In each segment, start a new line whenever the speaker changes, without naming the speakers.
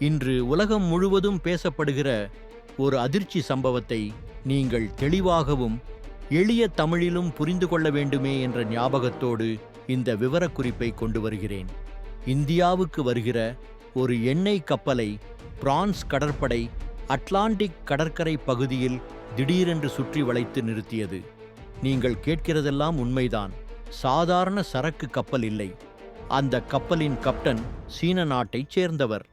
இன்று உலகம் முழுவதும் பேசப்படுகிற ஒரு அதிர்ச்சி சம்பவத்தை நீங்கள் தெளிவாகவும் எளிய தமிழிலும் புரிந்து கொள்ள வேண்டுமே என்ற ஞாபகத்தோடு இந்த விவரக்குறிப்பை கொண்டு வருகிறேன். இந்தியாவுக்கு வருகிற ஒரு எண்ணெய் கப்பலை பிரான்ஸ் கடற்படை அட்லாண்டிக் கடற்கரை பகுதியில் திடீரென்று சுற்றி வளைத்து நிறுத்தியது. நீங்கள் கேட்கிறதெல்லாம் உண்மைதான். சாதாரண சரக்கு கப்பல் இல்லை. அந்த கப்பலின் கப்டன் சீன நாட்டைச் சேர்ந்தவர்.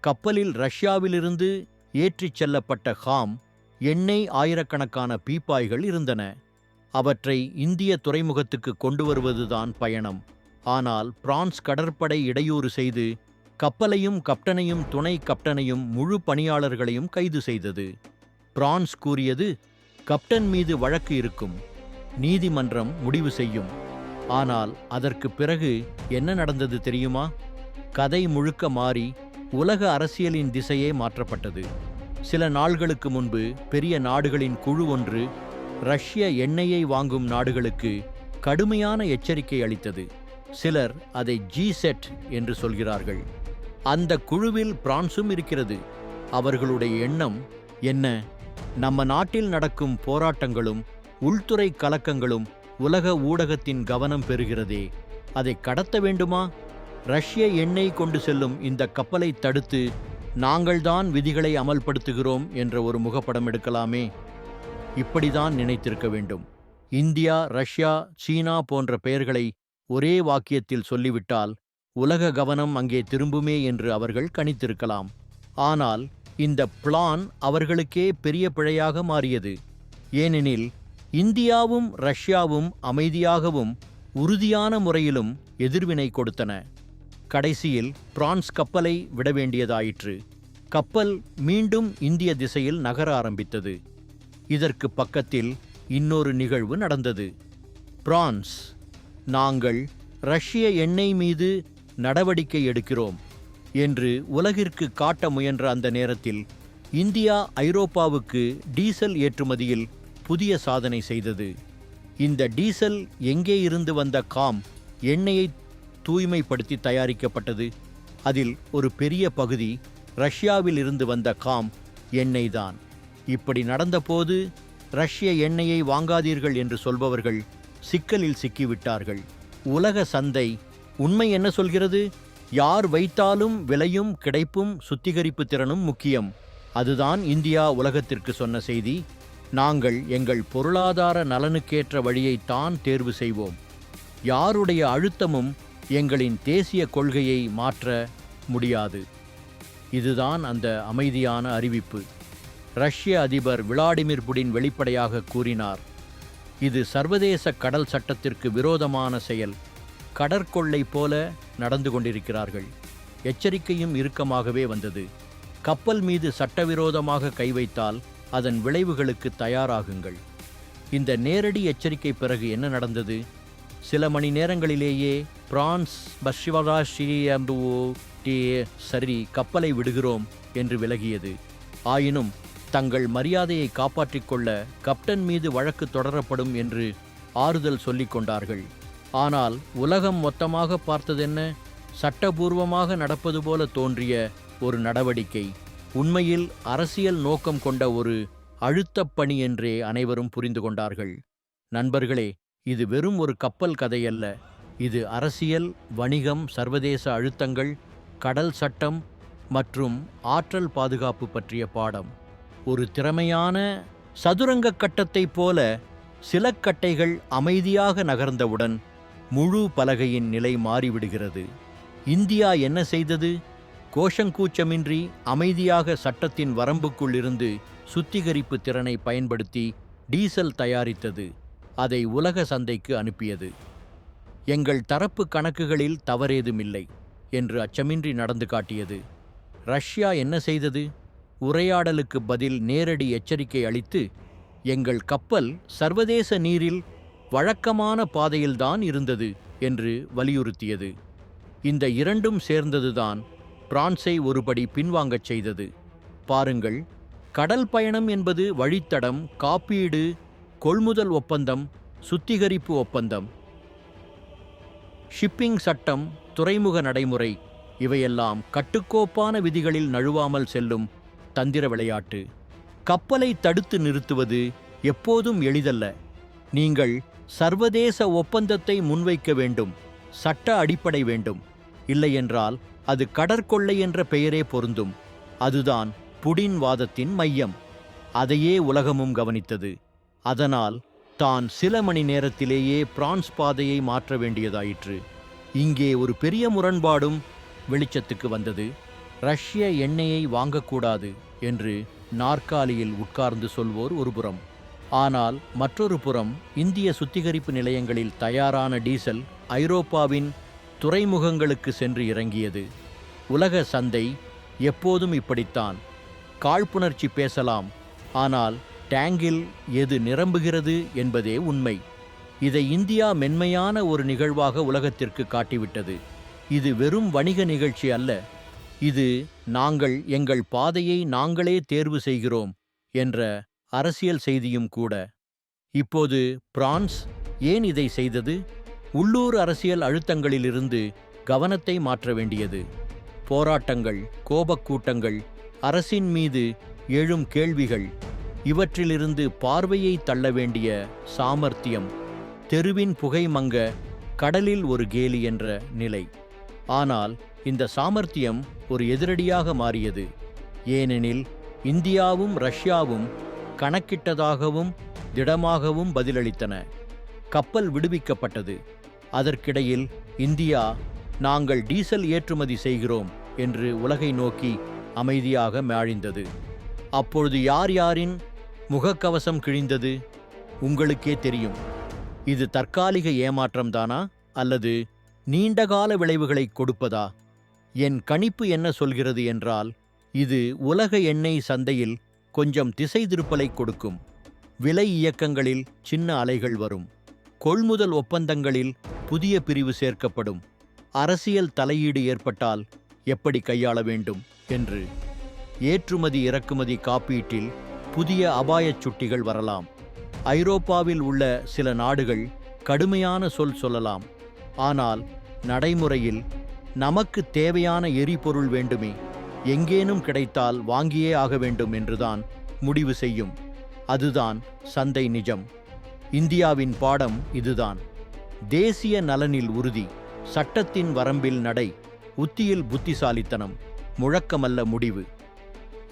கப்பலில் ரஷ்யாவிலிருந்து ஏற்றிச் செல்லப்பட்ட ஹாம் எண்ணெய் ஆயிரக்கணக்கான பீப்பாய்கள் இருந்தன. அவற்றை இந்திய துறைமுகத்துக்கு கொண்டு வருவதுதான் பயணம். ஆனால் பிரான்ஸ் கடற்படை இடையூறு செய்து கப்பலையும் கப்டனையும் துணை கப்டனையும் முழு பணியாளர்களையும் கைது செய்தது. பிரான்ஸ் கூறியது கப்டன் மீது வழக்கு இருக்கும். நீதிமன்றம் முடிவு செய்யும். ஆனால் அதற்கு பிறகு என்ன நடந்தது தெரியுமா கதை முழுக்க மாறி உலக அரசியலின் திசையே மாற்றப்பட்டது. சில நாள்களுக்கு முன்பு பெரிய நாடுகளின் குழு ஒன்று ரஷ்ய எண்ணெயை வாங்கும் நாடுகளுக்கு கடுமையான எச்சரிக்கை அளித்தது. சிலர் அதை ஜி செட் என்று சொல்கிறார்கள். அந்த குழுவில் பிரான்சும் இருக்கிறது. அவர்களுடைய எண்ணம் என்ன? நம்ம நாட்டில் நடக்கும் போராட்டங்களும் உள்துறை கலக்கங்களும் உலக ஊடகத்தின் கவனம் பெறுகிறதே. அதை கடத்த வேண்டுமா? ரஷ்ய எண்ணெய் கொண்டு செல்லும் இந்த கப்பலை தடுத்து நாங்கள்தான் விதிகளை அமல்படுத்துகிறோம் என்ற ஒரு முகப்படம் எடுக்கலாமே. இப்படிதான் நினைத்திருக்க வேண்டும். இந்தியா ரஷ்யா சீனா போன்ற பெயர்களை ஒரே வாக்கியத்தில் சொல்லிவிட்டால் உலக கவனம் அங்கே திரும்புமே என்று அவர்கள் கணித்திருக்கலாம். ஆனால் இந்த பிளான் அவர்களுக்கே பெரிய பிழையாக மாறியது. ஏனெனில் இந்தியாவும் ரஷ்யாவும் அமைதியாகவும் உறுதியான முறையிலும் எதிர்வினை கொடுத்தன. கடைசியில் பிரான்ஸ் கப்பலை விட வேண்டியதாயிற்று. கப்பல் மீண்டும் இந்திய திசையில் நகர ஆரம்பித்தது. இதற்கு பக்கத்தில் இன்னொரு நிகழ்வு நடந்தது. பிரான்ஸ் நாங்கள் ரஷ்ய எண்ணெய் மீது நடவடிக்கை எடுக்கிறோம் என்று உலகிற்கு காட்ட முயன்ற அந்த நேரத்தில் இந்தியா ஐரோப்பாவுக்கு டீசல் ஏற்றுமதியில் புதிய சாதனை செய்தது. இந்த டீசல் எங்கே இருந்து வந்த காம் எண்ணெயை தூய்மைப்படுத்தி தயாரிக்கப்பட்டது. அதில் ஒரு பெரிய பகுதி ரஷ்யாவில் இருந்து வந்த காம் எண்ணெய் தான். இப்படி நடந்தபோது ரஷ்ய எண்ணெயை வாங்காதீர்கள் என்று சொல்பவர்கள் சிக்கலில் சிக்கிவிட்டார்கள். உலக சந்தை உண்மை என்ன சொல்கிறது? யார் வைத்தாலும் விலையும் கிடைப்பும் சுத்திகரிப்பு திறனும் முக்கியம். அதுதான் இந்தியா உலகத்திற்கு சொன்ன செய்தி. நாங்கள் எங்கள் பொருளாதார நலனுக்கேற்ற வழியைத்தான் தேர்வு செய்வோம். யாருடைய அழுத்தமும் எங்களின் தேசிய கொள்கையை மாற்ற முடியாது. இதுதான் அந்த அமைதியான அறிவிப்பு. ரஷ்ய அதிபர் விளாடிமிர் புடின் வெளிப்படையாக கூறினார் இது சர்வதேச கடல் சட்டத்திற்கு விரோதமான செயல். கடற்கொள்ளை போல நடந்து கொண்டிருக்கிறார்கள். எச்சரிக்கையும் இறுக்கமாகவே வந்தது. கப்பல் மீது சட்டவிரோதமாக கை வைத்தால் அதன் விளைவுகளுக்கு தயாராகுங்கள். இந்த நேரடி எச்சரிக்கை பிறகு என்ன நடந்தது? சில மணி நேரங்களிலேயே பிரான்ஸ் பஷ்வராஷி சரி கப்பலை விடுகிறோம் என்று விலகியது. ஆயினும் தங்கள் மரியாதையை காப்பாற்றிக் கொள்ள கப்டன் மீது வழக்கு தொடரப்படும் என்று ஆறுதல் சொல்லிக் கொண்டார்கள். ஆனால் உலகம் மொத்தமாக பார்த்ததென்ன? சட்டபூர்வமாக நடப்பது போல தோன்றிய ஒரு நடவடிக்கை. உண்மையில் அரசியல் நோக்கம் கொண்ட ஒரு அழுத்தப் பணி என்றே அனைவரும் புரிந்து கொண்டார்கள். நண்பர்களே இது வெறும் ஒரு கப்பல் கதையல்ல. இது அரசியல் வணிகம் சர்வதேச அழுத்தங்கள் கடல் சட்டம் மற்றும் ஆற்றல் பாதுகாப்பு பற்றிய பாடம். ஒரு திறமையான சதுரங்க கட்டத்தைப் போல சில கட்டைகள் அமைதியாக நகர்ந்தவுடன் முழு பலகையின் நிலை மாறிவிடுகிறது. இந்தியா என்ன செய்தது? கோஷங்கூச்சமின்றி அமைதியாக சட்டத்தின் வரம்புக்குள் இருந்து சுத்திகரிப்பு திறனை பயன்படுத்தி டீசல் தயாரித்தது. அதை உலக சந்தைக்கு அனுப்பியது. எங்கள் தரப்பு கணக்குகளில் தவறேதுமில்லை என்று அச்சமின்றி நடந்து காட்டியது. ரஷ்யா என்ன செய்தது? உரையாடலுக்கு பதில் நேரடி எச்சரிக்கை அளித்து எங்கள் கப்பல் சர்வதேச நீரில் வழக்கமான பாதையில்தான் இருந்தது என்று வலியுறுத்தியது. இந்த இரண்டும் சேர்ந்ததுதான் பிரான்ஸை ஒருபடி பின்வாங்கச் செய்தது. பாருங்கள் கடல் பயணம் என்பது வழித்தடம் காப்பீடு கொள்முதல் ஒப்பந்தம் சுத்திகரிப்பு ஒப்பந்தம் ஷிப்பிங் சட்டம் துறைமுக நடைமுறை இவையெல்லாம் கட்டுக்கோப்பான விதிகளில் நழுவாமல் செல்லும் தந்திர விளையாட்டு. கப்பலை தடுத்து நிறுத்துவது எப்போதும் எளிதல்ல. நீங்கள் சர்வதேச ஒப்பந்தத்தை முன்வைக்க வேண்டும் சட்ட அடிப்படை வேண்டும். இல்லையென்றால் அது கடற்கொள்ளை என்ற பெயரே பொருந்தும். அதுதான் புடின் வாதத்தின் மையம். அதையே உலகமும் கவனித்தது. அதனால் தான் சில மணி நேரத்திலேயே பிரான்ஸ் பாதையை மாற்ற வேண்டியதாயிற்று. இங்கே ஒரு பெரிய முரண்பாடும் வெளிச்சத்துக்கு வந்தது. ரஷ்ய எண்ணெயை வாங்கக்கூடாது என்று நாற்காலியில் உட்கார்ந்து சொல்வோர் ஒருபுறம் ஆனால் மற்றொரு புறம் இந்திய சுத்திகரிப்பு நிலையங்களில் தயாரான டீசல் ஐரோப்பாவின் துறைமுகங்களுக்கு சென்று இறங்கியது. உலக சந்தை எப்போதும் இப்படித்தான். காழ்ப்புணர்ச்சி பேசலாம். ஆனால் டேங்கில் எது நிரம்புகிறது என்பதே உண்மை. இதை இந்தியா மென்மையான ஒரு நிகழ்வாக உலகத்திற்கு காட்டிவிட்டது. இது வெறும் வணிக நிகழ்ச்சி அல்ல. இது நாங்கள் எங்கள் பாதையை நாங்களே தேர்வு செய்கிறோம் என்ற அரசியல் செய்தியும் கூட. இப்போது பிரான்ஸ் ஏன் இதை செய்தது? உள்ளூர் அரசியல் அழுத்தங்களிலிருந்து கவனத்தை மாற்ற வேண்டியது. போராட்டங்கள் கோபக்கூட்டங்கள் அரசின் மீது எழும் கேள்விகள் இவற்றிலிருந்து பார்வையை தள்ள வேண்டிய சாமர்த்தியம் தெருவின் புகை மங்க கடலில் ஒரு கேலி என்ற நிலை. ஆனால் இந்த சாமர்த்தியம் ஒரு எதிரடியாக மாறியது. ஏனெனில் இந்தியாவும் ரஷ்யாவும் கணக்கிட்டதாகவும் திடமாகவும் பதிலளித்தன. கப்பல் விடுவிக்கப்பட்டது. அதற்கிடையில் இந்தியா நாங்கள் டீசல் ஏற்றுமதி செய்கிறோம் என்று உலகை நோக்கி அமைதியாக மாழிந்தது. அப்பொழுது யார் யாரின் முகக்கவசம் கிழிந்தது உங்களுக்கே தெரியும். இது தற்காலிக ஏமாற்றம்தானா அல்லது நீண்டகால விளைவுகளை கொடுப்பதா? என் கணிப்பு என்ன சொல்கிறது என்றால் இது உலக எண்ணெய் சந்தையில் கொஞ்சம் திசை திருப்பலை கொடுக்கும். விலை இயக்கங்களில் சின்ன அலைகள் வரும். கொள்முதல் ஒப்பந்தங்களில் புதிய பிரிவு சேர்க்கப்படும். அரசியல் தலையீடு ஏற்பட்டால் எப்படி கையாள வேண்டும்? என்று ஏற்றுமதி இறக்குமதி காப்பீட்டில் புதிய அபாயச் சுட்டிகள் வரலாம். ஐரோப்பாவில் உள்ள சில நாடுகள் கடுமையான சொல் சொல்லலாம். ஆனால் நடைமுறையில் நமக்கு தேவையான எரிபொருள் வேண்டுமே எங்கேனும் கிடைத்தால் வாங்கியே ஆக வேண்டும் என்றுதான் முடிவு செய்யும். அதுதான் சந்தை நிஜம். இந்தியாவின் பாடம் இதுதான். தேசிய நலனில் உறுதி சட்டத்தின் வரம்பில் நடை உத்தியில் புத்திசாலித்தனம் முழக்கமல்ல முடிவு.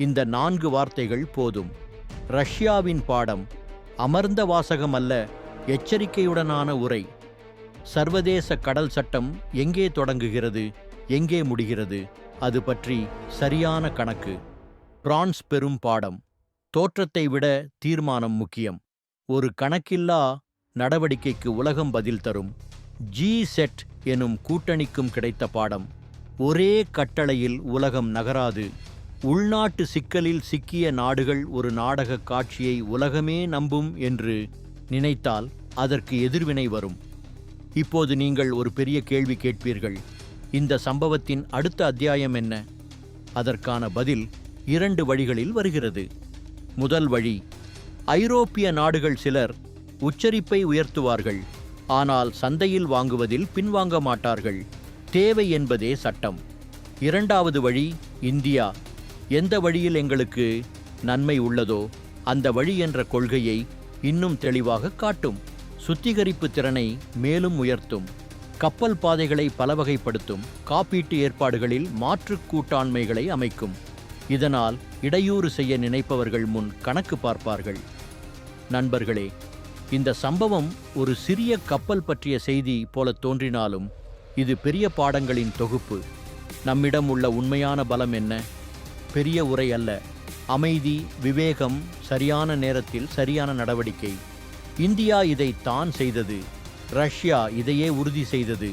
இந்த நான்கு வார்த்தைகள் போதும். ரஷ்யாவின் பாடம் அமர்ந்த வாசகம் அல்ல எச்சரிக்கையுடனான உரை. சர்வதேச கடல் சட்டம் எங்கே தொடங்குகிறது எங்கே முடிகிறது அது பற்றி சரியான கணக்கு. பிரான்ஸ் பெரும் பாடம் தோற்றத்தை விட தீர்மானம் முக்கியம். ஒரு கணக்கில்லா நடவடிக்கைக்கு உலகம் பதில் தரும். ஜி செட் எனும் கூட்டணிக்கும் கிடைத்த பாடம். ஒரே கட்டளையில் உலகம் நகராது. உள்நாட்டு சிக்கலில் சிக்கிய நாடுகள் ஒரு நாடக காட்சியை உலகமே நம்பும் என்று நினைத்தால் அதற்கு எதிர்வினை வரும். இப்போது நீங்கள் ஒரு பெரிய கேள்வி கேட்பீர்கள். இந்த சம்பவத்தின் அடுத்த அத்தியாயம் என்ன? அதற்கான பதில் இரண்டு வழிகளில் வருகிறது. முதல் வழி ஐரோப்பிய நாடுகள் சிலர் உச்சரிப்பை உயர்த்துவார்கள். ஆனால் சந்தையில் வாங்குவதில் பின்வாங்க மாட்டார்கள். தேவை என்பதே சட்டம். இரண்டாவது வழி இந்தியா. எந்த வழியில் எங்களுக்கு நன்மை உள்ளதோ அந்த வழி என்ற கொள்கையை இன்னும் தெளிவாக காட்டும். சுத்திகரிப்பு திறனை மேலும் உயர்த்தும். கப்பல் பாதைகளை பலவகைப்படுத்தும். காப்பீட்டு ஏற்பாடுகளில் மாற்றுக் கூட்டாண்மைகளை அமைக்கும். இதனால் இடையூறு செய்ய நினைப்பவர்கள் முன் கணக்கு பார்ப்பார்கள். நண்பர்களே இந்த சம்பவம் ஒரு சிறிய கப்பல் பற்றிய செய்தி போல தோன்றினாலும் இது பெரிய பாடங்களின் தொகுப்பு. நம்மிடம் உள்ள உண்மையான பலம் என்ன? பெரிய உரை அல்ல. அமைதி விவேகம் சரியான நேரத்தில் சரியான நடவடிக்கை. இந்தியா இதை தான் செய்தது. ரஷ்யா இதையே உறுதி செய்தது.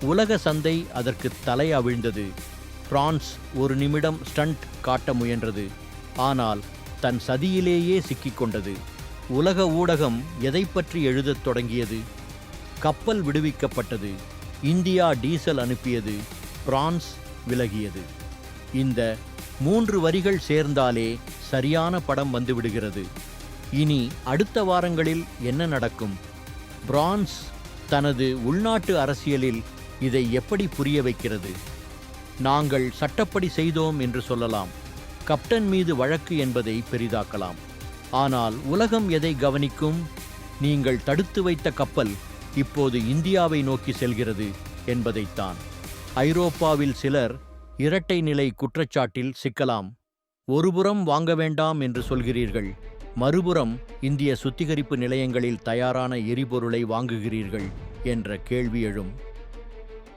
உலக சந்தை அதற்கு தலை அவிழ்ந்தது. பிரான்ஸ் ஒரு நிமிடம் ஸ்டண்ட் காட்ட முயன்றது. ஆனால் தன் சதியிலேயே சிக்கிக்கொண்டது உலக ஊடகம் எதை பற்றி எழுதத் தொடங்கியது? கப்பல் விடுவிக்கப்பட்டது. இந்தியா டீசல் அனுப்பியது. பிரான்ஸ் விலகியது. இந்த மூன்று வரிகள் சேர்ந்தாலே சரியான படம் வந்துவிடுகிறது. இனி அடுத்த வாரங்களில் என்ன நடக்கும்? பிரான்ஸ் தனது உள்நாட்டு அரசியலில் இதை எப்படி புரிய வைக்கிறது? நாங்கள் சட்டப்படி செய்தோம் என்று சொல்லலாம். கப்டன் மீது வழக்கு என்பதை பெரிதாக்கலாம். ஆனால் உலகம் எதை கவனிக்கும்? நீங்கள் தடுத்து வைத்த கப்பல் இப்போது இந்தியாவை நோக்கி செல்கிறது என்பதைத்தான். ஐரோப்பாவில் சிலர் இரட்டை நிலை குற்றச்சாட்டில் சிக்கலாம். ஒருபுறம் வாங்க வேண்டாம் என்று சொல்கிறீர்கள். மறுபுறம் இந்திய சுத்திகரிப்பு நிலையங்களில் தயாரான எரிபொருளை வாங்குகிறீர்கள் என்ற கேள்வி எழும்.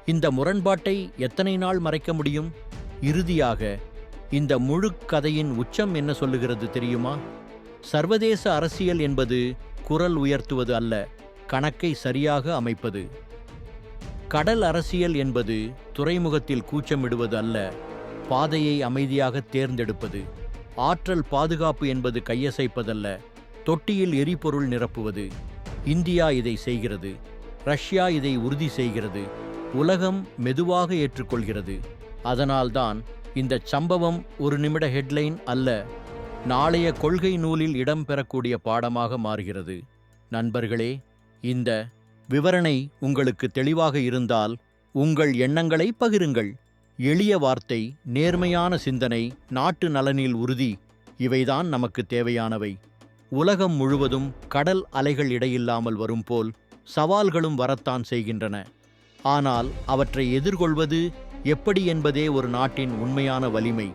இந்த முரண்பாட்டை எத்தனை நாள் மறைக்க முடியும்? இறுதியாக இந்த முழு கதையின் உச்சம் என்ன சொல்லுகிறது தெரியுமா? சர்வதேச அரசியல் என்பது குரல் உயர்த்துவது அல்ல கணக்கை சரியாக அமைப்பது. கடல் அரசியல் என்பது துறைமுகத்தில் கூச்சமிடுவது அல்ல பாதையை அமைதியாக தேர்ந்தெடுப்பது ஆற்றல் பாதுகாப்பு என்பது கையசைப்பதல்ல தொட்டியில் எரிபொருள் நிரப்புவது. இந்தியா இதை செய்கிறது ரஷ்யா இதை உறுதி செய்கிறது உலகம் மெதுவாக ஏற்றுக்கொள்கிறது. அதனால்தான் இந்த சம்பவம் ஒரு நிமிட ஹெட்லைன் அல்ல நாளைய கொள்கை நூலில் இடம்பெறக்கூடிய பாடமாக மாறுகிறது. நண்பர்களே இந்த விவரணை உங்களுக்கு தெளிவாக இருந்தால் உங்கள் எண்ணங்களை பகிருங்கள். எளிய வார்த்தை நேர்மையான சிந்தனை நாட்டு நலனில் உறுதி இவைதான் நமக்கு தேவையானவை. உலகம் முழுவதும் கடல் அலைகள் இடையில்லாமல் வரும் போல் சவால்களும் வரத்தான் செய்கின்றன. ஆனால் அவற்றை எதிர்கொள்வது எப்படி என்பதே ஒரு நாட்டின் உண்மையான வலிமை.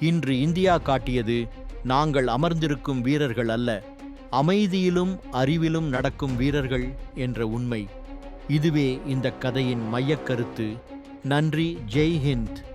இன்று இந்தியா காட்டியது நாங்கள் அமர்ந்திருக்கும் வீரர்கள் அல்ல அமைதியிலும் அறிவிலும் நடக்கும் வீரர்கள் என்ற உண்மை. இதுவே இந்த கதையின் மையக்கருத்து நன்றி ஜெய் ஹிந்த்.